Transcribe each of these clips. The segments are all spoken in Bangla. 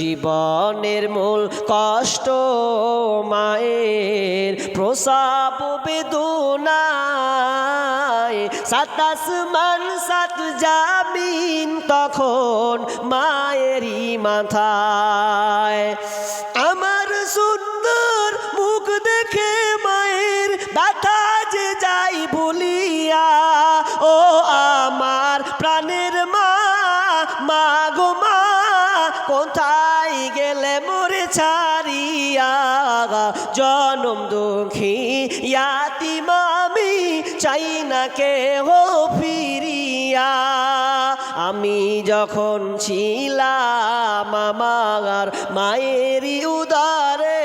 জীবনের মূল কষ্ট মায়ের প্রসাব বেদনায়। সাতাস মান সাত জামিন তখন মায়েরই মাথায়। জনম দুঃখী ইয়াতি মামি চাই না কে হো ফিরিয়া। আমি যখন ছিলাম আমার মায়েরই উদারে,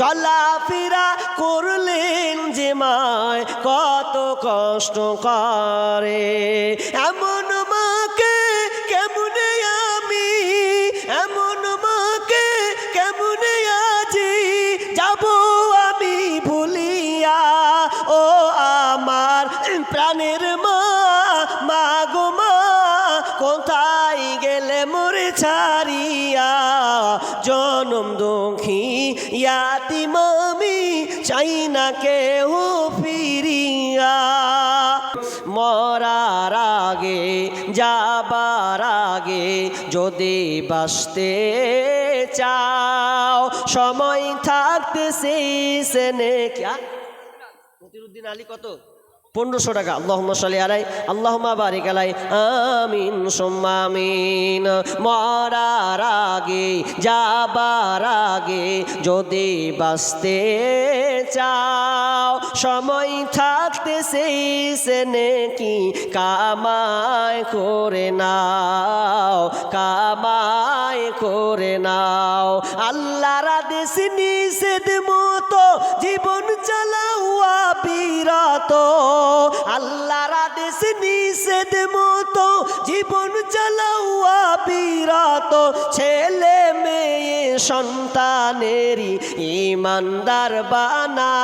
চলাফেরা করলেন যে মায়, কত কষ্ট করে যদি বাসতে চাও, সময় থাকতে আলী কত? পনেরোশো টাকা। আল্লাহ সাল্লি আলাই আল্লাহ বারিক আলাই, আমিন, সুম্মা আমিন। মরার আগে, যাবার আগে যদি বাঁচতে চাও, সময় থাকতে সেই সেনে কি কামায় করে নাও কামায় করে নাও। আল্লাহ আদেশ নিষেধ মতো জীবন চালাওয়া বিরত ছেলে মেয়ে সন্তানেরই ইমানদার বানাও।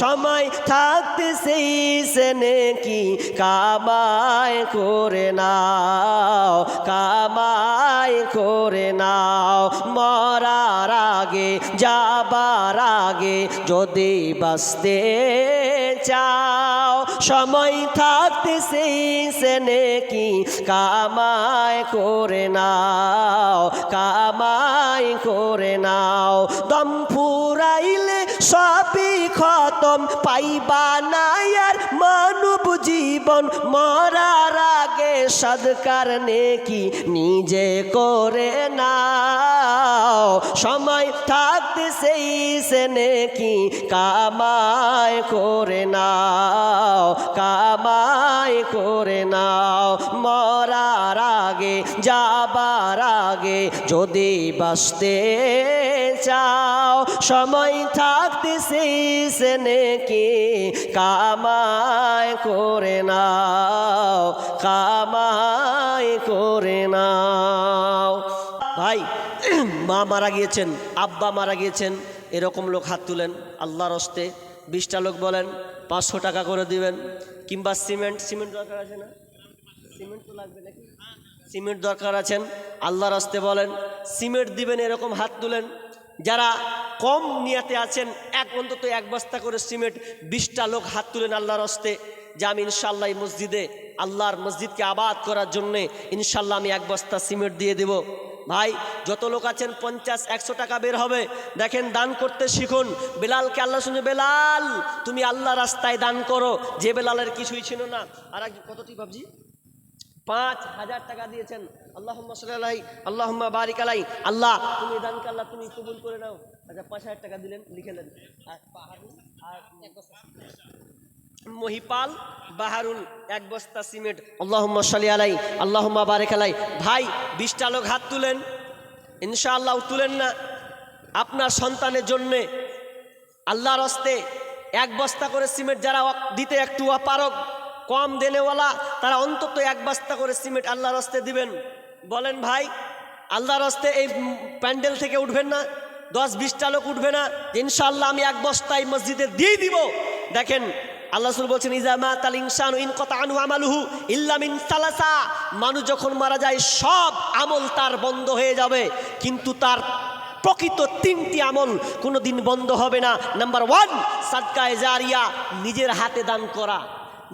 সময় থাকতে সেই সেনে কি কামায় করে নাও কামায় করে নাও। মরার আগে, যাবার আগে যদি বাঁচতে চাও, সময় থাকতে থাকতেছি সে নেকি? কামায় করে নাও, কামাই করে নাও। দম ফুরাইলে সবই খতম, পাইবা না আর মানব জীবন মরার আগে সদকার নেকি নিজে করে নাও। সময় থাকতে সেই সে নেকি কামায় করে নাও, কামাই করে নাও। মরার আগে যাবার আগে যদি বাঁচতে চাও, সময় থাকতে সেই সে নেকি? কামাই করে নাও কামায় করে নাও। ভাই, মা মারা গিয়েছেন, আব্বা মারা গিয়েছেন, এরকম লোক হাত তুলেন, আল্লাহর হস্তে বিশটা লোক বলেন, পাঁচশো টাকা করে দিবেন, কিংবা সিমেন্ট সিমেন্ট দরকার আছে না? সিমেন্ট তো লাগবে নাকি? সিমেন্ট দরকার আছেন আল্লাহ হস্তে বলেন, সিমেন্ট দিবেন এরকম হাত তুলেন, যারা কম নিয়াতে আছেন, এক অন্তত এক বস্তা করে সিমেন্ট বিশটা লোক হাত তুলেন আল্লাহর হস্তে যে আমি ইনশাল্লাহ মসজিদে, আল্লাহর মসজিদকে আবাদ করার জন্যে ইনশাল্লাহ আমি এক বস্তা সিমেন্ট দিয়ে দেব। ভাই, যত লোক আছেন পঞ্চাশ, একশো টাকা বের হবে। দেখেন, দান করতে শিখুন। বেলালকে আল্লাহ শুনে, বেলাল, তুমি আল্লাহ রাস্তায় দান করো। যে বেলালের কিছুই ছিল না। আর কতটি ভাবছি? পাঁচ হাজার টাকা দিয়েছেন। আল্লাহ সাল্লাহ আল্লাহ বারিক আলাই আল্লাহ, তুমি দানকে আল্লাহ তুমি কবুল করে নাও। আচ্ছা পাঁচ হাজার টাকা দিলেন লিখেলেন মহিপাল বাহারুল এক বস্তা সিমেন্ট। আল্লাহুম্মা সাল্লি আলাই আল্লাহুম্মা বারেক আলাই ভাই, বিশটা লোক হাত তুলেন। ইনশাআল্লাহ তুলেন না। আপনার সন্তানের জন্যে আল্লাহর হস্তে এক বস্তা করে সিমেন্ট যারা দিতে একটু অপারক কম দেনেওয়ালা, তারা অন্তত এক বস্তা করে সিমেন্ট আল্লাহর হস্তে দিবেন। বলেন ভাই, আল্লাহর হস্তে এই প্যান্ডেল থেকে উঠবেন না, দশ বিশটা লোক উঠবে না ইনশাল্লাহ আমি এক বস্তা এই মসজিদে দিয়ে দিব। দেখেন, আল্লাহ রাসূল বলছেন ইজামা তাল ইনসানু ইন কতা আনু আমালুহু ইল্লা মিন সালাসা। মানুষ যখন মারা যায়, সব আমল তার বন্ধ হয়ে যাবে। কিন্তু তার প্রকৃত তিনটি আমল কোনো দিন বন্ধ হবে না। নাম্বার ওয়ান সাদকায় জারিয়া নিজের হাতে দান করা।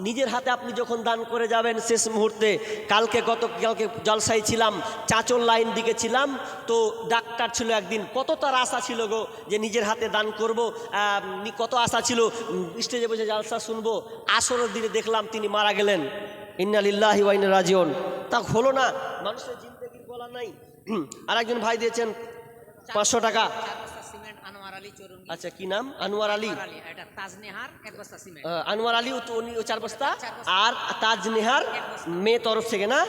নিজের হাতে আপনি যখন দান করে যাবেন শেষ মুহূর্তে, কালকে গত, কালকে জলসাই ছিলাম, চাচল লাইন দিকে ছিলাম, তো ডাক্তার ছিল একদিন, কত তার আশা ছিল গো যে নিজের হাতে দান করব কত আশা ছিল স্টেজে বসে জালসা শুনব, আসরের দিনে দেখলাম তিনি মারা গেলেন। ইন্নালিল্লাহি ওয়াইন রাজিউন। তা হলো না, মানুষের জিন্দগির বলা নাই। আর একজন ভাই দিয়েছেন পাঁচশো টাকা চার বস্তা সিমেন্ট আনোয়ার আলী চরুঙ্গি আচ্ছা কি নাম? আনোয়ার আলী। আনোয়ার আলী তাজনেহার উনি চার বস্তা। আর তাজ নেহার মেয়ে তরফ থেকে না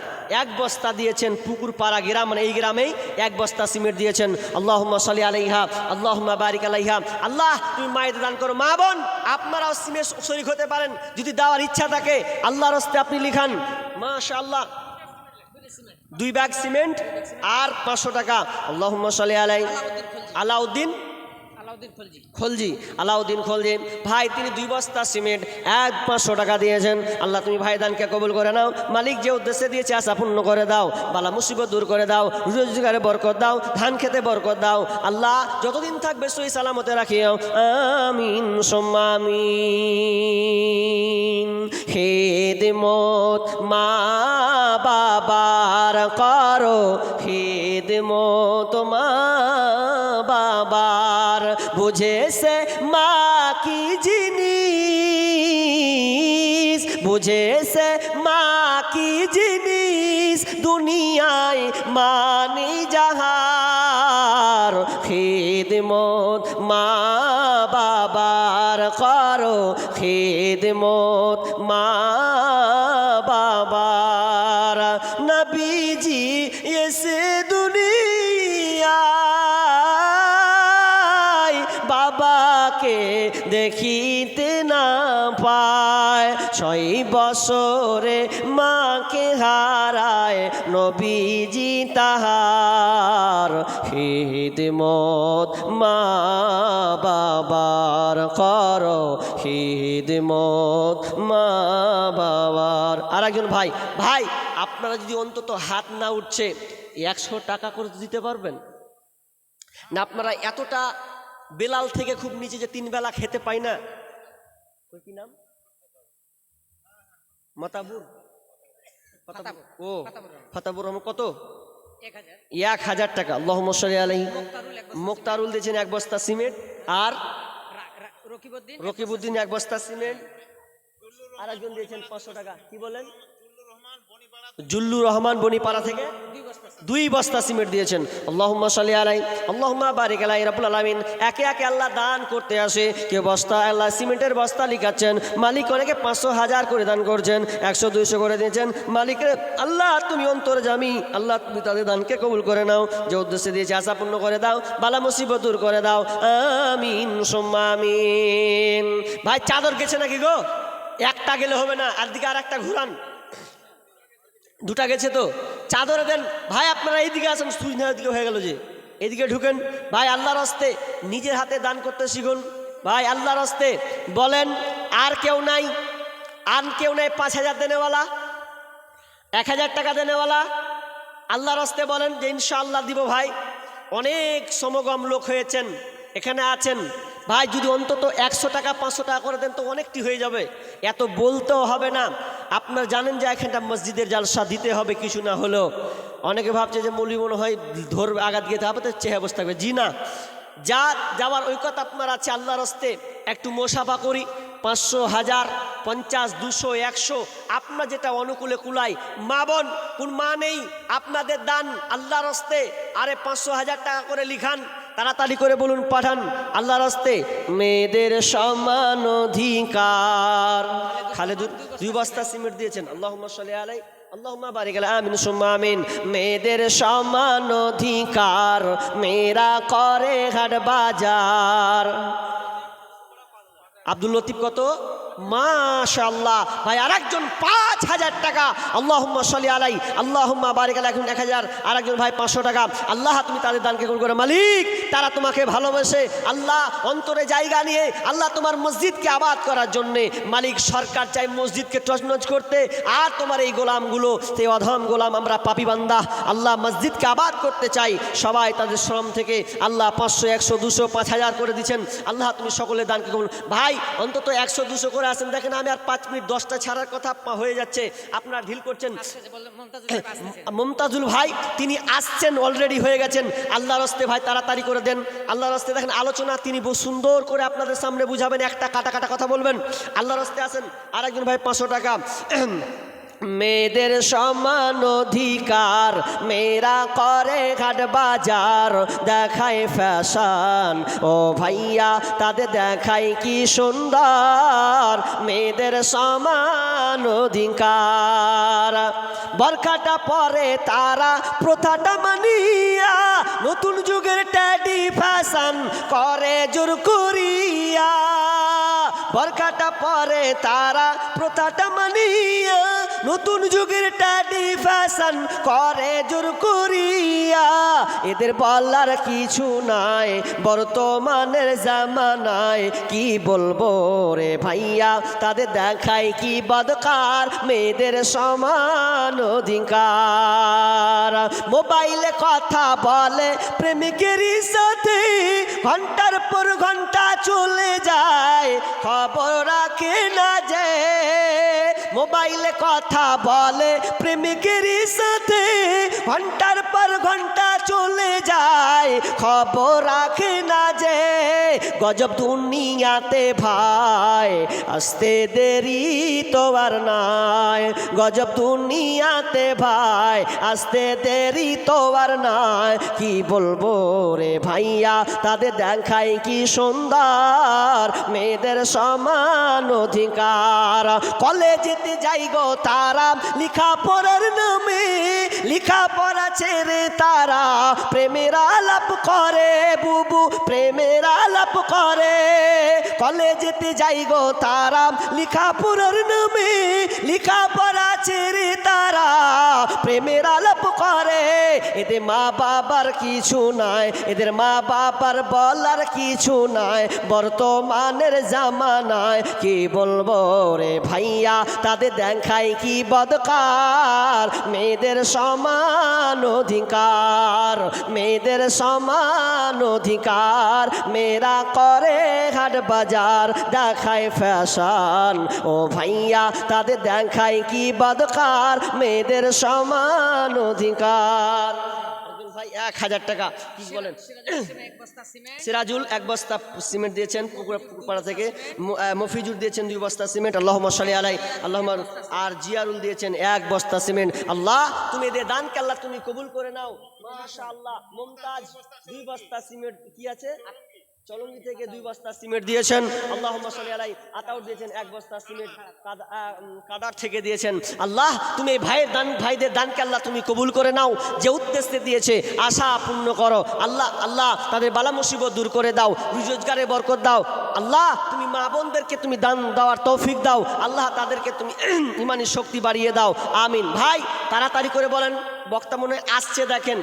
এক বস্তা দিয়েছেন পুকুর পাড়া গ্রাম মানে এই গ্রামেই এক বস্তা সিমেন্ট দিয়েছেন। আল্লাহ সালি আলাইহা আল্লাহ বারিক আলাইহা। আল্লাহ তুমি মায়ের দান করো। মা বোন আপনারাও সিমেন্ট শরিক হতে পারেন। যদি দেওয়ার ইচ্ছা থাকে আল্লাহর হস্তে আপনি লিখান। মাশা আল্লাহ দুই ব্যাগ সিমেন্ট আর পাঁচশো টাকা। আল্লাহ সালি আলাই আলাউদ্দিন খলজি। আলাউদ্দিন খলজি। ভাই, তিনি দুই বস্তা সিমেন্ট, এক পাঁচশো টাকা দিয়েছেন। আল্লাহ, তুমি ভাই দানকে কবুল করে নাও। মালিক যে উদ্দেশ্যে দিয়েছে, আশা পূর্ণ করে দাও। বালা মুসিবত দূর করে দাও। রোজগারে বরকত দাও। ধান খেতে বরকত দাও। আল্লাহ, যতদিন থাকবে সই সালামতে রাখিও। আমিন, সোম্মামিন। হেদমত মা বাবার করো। হেদমত মা বুঝেছে মা কি জিনিস? বুঝেছে মা কি জিনিস? দুনিয়ায় মানি যাহার। খেদমত মা বাবার করো। খেদমত বাবাকে দেখিতে না পায়, ছয় বছরে মাকে হারায় নবীজি তাহার। হিদমত মা বাবার কর, হিদমত মা বাবার। আর একজন ভাই ভাই, আপনারা যদি অন্তত হাত না উঠছে, একশো টাকা করে দিতে পারবেন? না, আপনারা এতটা বেলাল থেকে খুব নিচে যে তিন বেলা খেতে পাই না। ওই কি নাম? মাতাবুর। ও ফাতাবুর রহমান। কত? এক হাজার। টাকা। আল্লাহ মশালি আলহী মুক্তারুল দিয়েছেন এক বস্তা সিমেন্ট। আর? এক রকিবউদ্দিন এক বস্তা সিমেন্ট। আর একজন দিয়েছেন পাঁচশো টাকা। কি বলেন? জুল্লু রহমান বনিপাড়া থেকে দুই বস্তা সিমেন্ট। দিয়েছেন। আল্লাহম্মা সাল্লি আলাই, আল্লাহুম্মা বারিক আলাই রাব্বুল আলামিন। একে একে আল্লাহ দান করতে আসে। কেউ বস্তা, আল্লাহ সিমেন্টের বস্তা লিখাচ্ছেন। মালিক অনেকে পাঁচশো হাজার করে দান করছেন, একশো, দুইশো করে দিয়েছেন। মালিকের আল্লাহ তুমি অন্তরে জামি, আল্লাহ তুমি তাদের দানকে কবুল করে নাও। যে উদ্দেশ্যে দিয়েছে, আশা পূর্ণ করে দাও, বালা মুসিবত দূর করে দাও। আমিন, সোম্মা আমিন। ভাই, চাদর গেছে নাকি গো? একটা গেলে হবে না, আর দিকে আর একটা ঘুরান। দুটা গেছে তো। চাদরে দেন ভাই, আপনারা এইদিকে আসেন। সুইনার দিকে হয়ে গেল যে। এদিকে ঢুকেন, ভাই, আল্লাহর হস্তে নিজের হাতে দান করতে শিখুন। ভাই, আল্লাহর হস্তে। বলেন, আর কেউ নাই, আর কেউ নাই পাঁচ হাজার দেনেওয়ালা, এক হাজার টাকা দেনেওয়ালা। আল্লাহর হস্তে বলেন যে, ইনশাআল্লাহ দিব ভাই। অনেক সমগম লোক হয়েছেন, এখানে আছেন। ভাই, যদি অন্তত একশো টাকা, পাঁচশো টাকা করে দেন তো অনেকটি হয়ে যাবে। এত বলতেও হবে না। আপনার জানেন যে এখানটা মসজিদের জালসা দিতে হবে, কিছু না হলেও। অনেকে ভাবছে যে মৌলি মনে হয় ধরবে, আঘাত গেতে হবে, তো চেহে বসে থাকবে। জি না। যা যাওয়ার ঐক্যতা আপনার আছে আল্লাহ রস্তে একটু মোসাফা করি, পাঁচশো হাজার, পঞ্চাশ, দুশো, একশো। আপনার যেটা অনুকূলে কুলায়। মা বোন, কোন মা নেই, আপনাদের দান আল্লাহর রস্তে আরে পাঁচশো হাজার টাকা করে লিখান। তাড়াতাড়ি করে বলুন, পাঠান আল্লাহর রাস্তে মেয়েদের সমান অধিকার। খালেদুর, দুই বস্তা সিমেন্ট দিয়েছেন। আল্লাহ সাল্লি আলাই, আল্লাহুম্মা বারিক আমিন, সুম্মা আমিন। মেয়েদের সমান অধিকার, মেয়েরা করে হাট বাজার। আব্দুল লতিফ কত? মাশাল্লাহ ভাই, আরেকজন পাঁচ হাজার টাকা। সাল্লি আলাই। আল্লাহুম্মা এখন এক হাজার। আরেকজন ভাই পাঁচশো টাকা। আল্লাহ, তুমি তাদের দানকে করে। মালিক, তারা তোমাকে ভালোবেসে আল্লাহ অন্তরে জায়গা নিয়ে আল্লাহ তোমার মসজিদকে আবাদ করার জন্যে মালিক সরকার চাই মসজিদকে টচনচ করতে। আর তোমার এই গোলামগুলো, সেই অধম গোলাম আমরা পাপি বান্দা। আল্লাহ মসজিদকে আবাদ করতে চাই। সবাই তাদের শ্রম থেকে আল্লাহ পাঁচশো, একশো, দুশো, পাঁচ হাজার করে দিচ্ছেন। আল্লাহ, তুমি সকলে দানকে কবুল ভাই, অন্তত একশো, দুশো করে আসেন। দেখেন আমি আর পাঁচ মিনিট দশটা ছাড়ার কথা হয়ে যাচ্ছে। আপনার ঢিল করছেন। মমতাজুল সাহেব আসতেছে মমতাজুল ভাই তিনি আসছেন অলরেডি হয়ে গেছেন। আল্লাহ রস্তে ভাই তাড়াতাড়ি করে দেন। আল্লাহ রস্তে দেখেন আলোচনা তিনি সুন্দর করে আপনাদের সামনে বুঝাবেন। একটা কাটা কাটা কথা বলবেন। আল্লাহ রস্তে আসেন। আরেকজন ভাই পাঁচশো টাকা। মেয়েদের সমান অধিকার, মেয়েরা করে ঘাট বাজার, দেখায় ফ্যাশন। ও ভাইয়া, তাদের দেখায় কি সুন্দর, মেয়েদের সমান অধিকার। বরকাটা পরে তারা প্রথাটা মানিয়া নতুন যুগের ট্যাডি ফ্যাশন করে জোর করিয়া। বরকাটা পরে তারা প্রথাটা মানিয়া নতুন যুগের ট্যাডি ফ্যাশন করে জোর করিয়া। এদের বলার কিছু নাই, বর্তমানের জামানায়। কি বলব রে ভাইয়া, তাদের দেখায় কি বদকার? মেয়েদের সমান অধিকার। মোবাইলে কথা বলে প্রেমিকেরই সাথে, ঘণ্টার পর ঘণ্টা চলে যায়। খবর রাখে না যে মোবাইলে কথা বলে প্রেমিকেরই সাথে ঘণ্টার পর ঘণ্টা চলে যায়। খবর রাখে না যে গজব দুনিয়াতে ভাই। আসতে দেরি তো আর নাই। গজব দুনিয়াতে ভাই, আসতে দেরি তো আর নাই। কি বলব রে ভাইয়া, তাদের দেখায় কি সুন্দর? মেয়েদের সমান অধিকার। কলেজেতে যাই গো তারা, লিখা পড়ার নামে, লিখা পড়া ছেড়ে তারা, প্রেমের আলাপ করে বুবু, প্রেমের আলাপ করে। কলেজেতে যাই গো তারা লিখা পড়ার নামে লিখা পড়া ছেড়ে তারা, প্রেমের আলাপ করে। এদের মা বাবার কিছু নাই, এদের মা বাবার বলার কিছু নাই, বর্তমানের জামানায় কি বলব রে ভাইয়া, তাদের দেখায় কি বদকার, মেয়েদের সমান অধিকার মেয়েদের সমান অধিকার মেয়েরা করে হাট বাজার, দেখায় ফ্যাশন। ও ভাইয়া, তাদের দেখায় কি বদকার, মেয়েদের সমান অধিকার এক হাজার টাকা কি বলেন? সিরাজুল এক বস্তা সিমেন্ট। দিয়েছেন পুকুরপাড়া থেকে। মফিজুর দিয়েছেন দুই বস্তা সিমেন্ট। আল্লাহ মশালি আলাই। আল্লাহ আর জিয়ারুল দিয়েছেন এক বস্তা সিমেন্ট। আল্লাহ তুমি এদের দানকে আল্লাহ তুমি কবুল করে নাও। মাশা আল্লাহ মমতাজ দুই বস্তা সিমেন্ট কি আছে? চলঙ্গি থেকে দুই বস্তা সিমেন্ট দিয়েছেন। আল্লাহ আলাই আতাউর দিয়েছেন এক বস্তা সিমেন্ট কাদার থেকে দিয়েছেন। আল্লাহ, তুমি এই ভাইয়ের দান ভাইদের দানকে আল্লাহ তুমি কবুল করে নাও, যে উদ্দেশ্যে দিয়েছে, আশা পূর্ণ করো। আল্লাহ আল্লাহ, তাদের বালা মুসিবত দূর করে দাও, রোজগারে বরকত দাও। আল্লাহ, তুমি মা বোনদেরকে তুমি দান দেওয়ার তৌফিক দাও। আল্লাহ, তাদেরকে তুমি ইমানি শক্তি বাড়িয়ে দাও। আমিন। ভাই, তাড়াতাড়ি করে বলেন, বক্তা মনে আসছে দেখেন।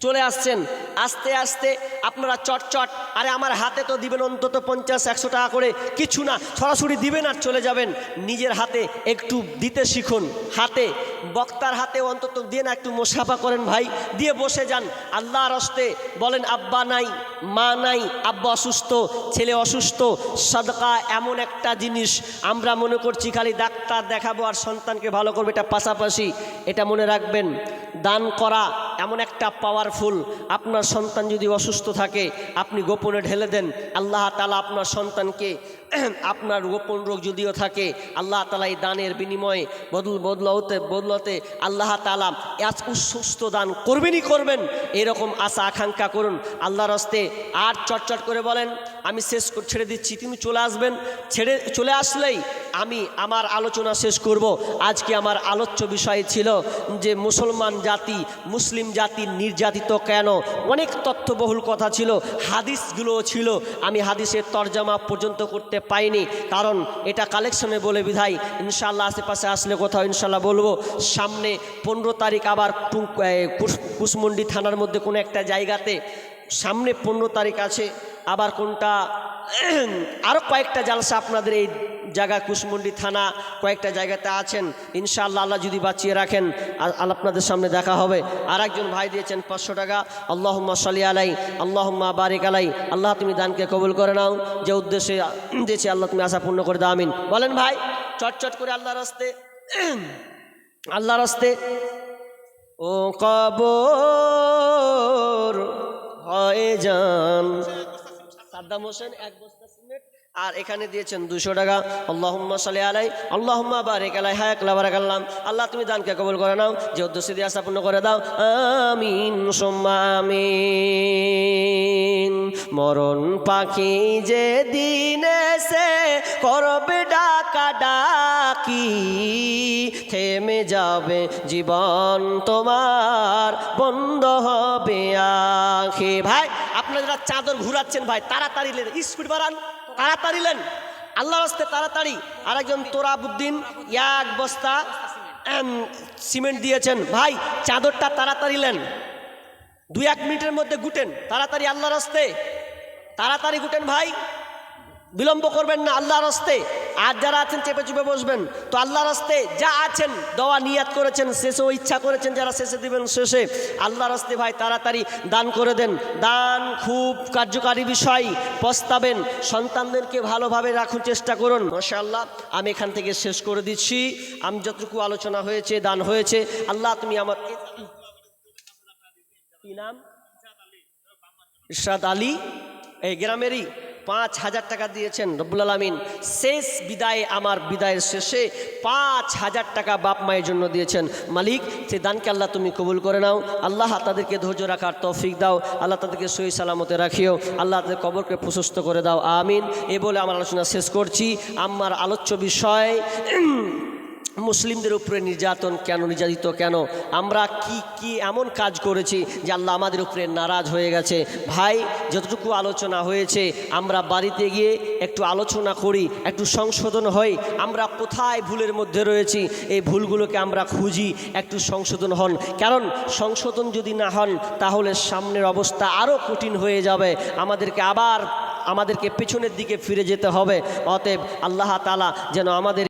চলে আসছেন। আস্তে আস্তে আপনারা চটচট, আরে আমার হাতে তো দিবেন অন্তত পঞ্চাশ, একশো টাকা করে। কিছু না, সরাসরি দিবেন আর চলে যাবেন। নিজের হাতে একটু দিতে শিখুন। হাতে, বক্তার হাতে অন্তত দিয়ে না একটু মোসাফা করেন ভাই। দিয়ে বসে যান। আল্লাহর হস্তে বলেন, আব্বা নাই, মা নাই, আব্বা অসুস্থ, ছেলে অসুস্থ। সদকা এমন একটা জিনিস আমরা মনে করছি, খালি ডাক্তার দেখাবো আর সন্তানকে ভালো করবে। এটা পাশাপাশি এটা মনে রাখবেন, দান করা এমন একটা পাওয়ারফুল আপনার সন্তান যদি অসুস্থ থাকে আপনি গোপনে ঢেলে দেন আল্লাহ তালা আপনার সন্তানকে আপনার গোপন রোগ যদিও থাকে, আল্লাহ তালা এই দানের বিনিময়ে বদল বদলাতে বদলাতে আল্লাহ তালা এত সুস্থ দান করবেনই করবেন। এরকম আশা, আকাঙ্ক্ষা করুন। আল্লাহর হস্তে আর চটচট করে বলেন, আমি শেষ ছেড়ে দিচ্ছি তুমি চলে আসবেন। ছেড়ে, চলে আসলেই আমি আমার আলোচনা শেষ করব। আজকে আমার আলোচ্য বিষয় ছিল যে মুসলমান জাতি, মুসলিম জাতি নির্যাতিত কেন? অনেক তথ্যবহুল কথা ছিল, হাদিসগুলোও ছিল। আমি হাদিসের তর্জমা পর্যন্ত করতে করতে পাইনি কারণ এটা কালেকশনে বলে বিধাই ইনশাল্লাহ আশেপাশে আসলে কোথাও ইনশাল্লাহ বলব, সামনে পনেরো তারিখ আবার কুশমন্ডি থানার মধ্যে কোনো একটা জায়গাতে সামনে পনেরো তারিখ আছে। আবার কোনটা আরও কয়েকটা জালসা আপনাদের এই জায়গা কুশমন্ডি থানা কয়েকটা জায়গাতে আছেন। ইনশাআল্লাহ আল্লাহ যদি বাঁচিয়ে রাখেন আল্লাহ আপনাদের সামনে দেখা হবে। আর একজন ভাই দিয়েছেন পাঁচশো টাকা। আল্লাহম্মা সালি আলাই, আল্লাহম্মা বারিক আলাই। আল্লাহ তুমি দানকে কবুল করে নাও। যে উদ্দেশ্যে দিয়েছে, আল্লাহ তুমি আশা পূর্ণ করে দাও, আমিন। বলেন ভাই, চটচট করে আল্লাহর রাস্তে। আল্লাহর রাস্তে। ও কবর, হয়ে যান সাদ্দাম হোসেন, এক সিমেন্ট আর এখানে দিয়েছেন দুশো টাকা। আল্লাহুম্মা সালে আলাই, আল্লাহুম্মা বারেক আলাই, হায় একলা বারাক আল্লাহ, তুমি দানকে কবল করে নাও, যে উদ্দেশ্য দিয়ে আশা পূর্ণ করে দাও। আমিন, সোম্মা মরণ পাখি যে দিনে সে করবে ডাকা ডাকি, থেমে যাবে জীবন তোমার, বন্ধ হবে আখে। ভাই, আপনারা যারা চাদর ঘুরাচ্ছেন, ভাই, তাড়াতাড়ি স্পিড বাড়ান। তাড়াতাড়ি লেন। আল্লাহ আসতে তাড়াতাড়ি আরেকজন তোরাবুদ্দিন এক বস্তা সিমেন্ট দিয়েছেন। ভাই, চাদরটা তাড়াতাড়ি লেন। দুই এক মিনিটের মধ্যে গুটেন। তাড়াতাড়ি আল্লাহর রাস্তে তাড়াতাড়ি গুটেন ভাই। বিলম্ব করবেন না আল্লাহ রাস্তে। আর যারা আছেন চেপে চুপে বসবেন। তো আল্লাহ রাস্তে যা আছেন দেওয়া নিয়াত করেছেন শেষেও ইচ্ছা করেছেন যারা শেষে দিবেন, শেষে আল্লাহ রাস্তে ভাই তাড়াতাড়ি দান করে দেন। দান খুব কার্যকারী বিষয়। পস্তাবেন। সন্তানদেরকে ভালোভাবে রাখুন, চেষ্টা করুন। মাশাআল্লাহ, আমি এখান থেকে শেষ করে দিচ্ছি। আমি যতটুকু আলোচনা হয়েছে, দান হয়েছে। আল্লাহ তুমি আমার কি নাম? আলী। এই গ্রামেরই পাঁচ হাজার টাকা দিয়েছেন রব্বুল আলমিন। শেষ বিদায় আমার বিদায়ের শেষে পাঁচ হাজার টাকা বাপ মায়ের জন্য দিয়েছেন। মালিক সেই দানকে আল্লাহ তুমি কবুল করে নাও। আল্লাহ তাদেরকে ধৈর্য রাখার তৌফিক দাও। আল্লাহ তাদেরকে সহি সালামতে রাখিও। আল্লাহ তাদের কবরকে প্রশস্ত করে দাও। আমিন। এ বলে আমার আলোচনা শেষ করছি। আমার আলোচ্য বিষয় মুসলিমদের উপরে নির্যাতন কেন, নির্যাতিত কেন? আমরা কি কি এমন কাজ করেছি যে আল্লাহ আমাদের উপরে নারাজ হয়ে গেছে? ভাই, যতটুকু আলোচনা হয়েছে, আমরা বাড়িতে গিয়ে একটু আলোচনা করি, একটু সংশোধন হই আমরা কোথায় ভুলের মধ্যে রয়েছি? এই ভুলগুলোকে আমরা খুঁজি, একটু সংশোধন হন। কারণ সংশোধন যদি না হন, তাহলে সামনের অবস্থা আরও কঠিন হয়ে যাবে। আমাদেরকে আবার, আমাদেরকে পেছনের দিকে ফিরে যেতে হবে। অতএব আল্লাহ তালা যেন আমাদের